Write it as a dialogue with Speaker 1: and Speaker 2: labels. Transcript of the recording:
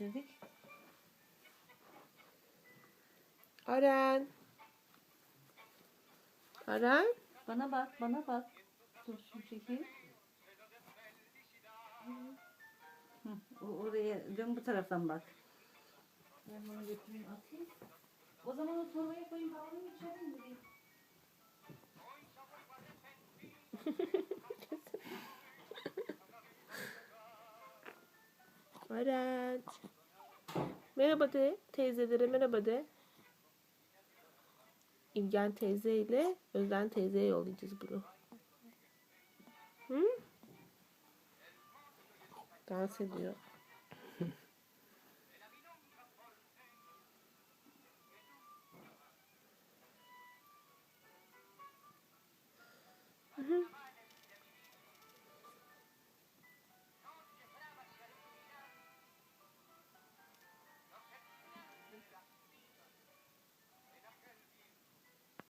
Speaker 1: değiştirdik.
Speaker 2: Aren. Aren.
Speaker 1: Bana bak, bana bak. Dur şu çekeyim. Hı, oraya dön bu taraftan bak. Ben bunu götüreyim atayım. O zaman o torbaya koyayım havlunun içeri indireyim.
Speaker 2: Varenç. Merhaba de teyzelere merhaba de. İlgen teyze ile Özden teyzeye yollayacağız bunu. Hı? Dans ediyor. Mm-hmm.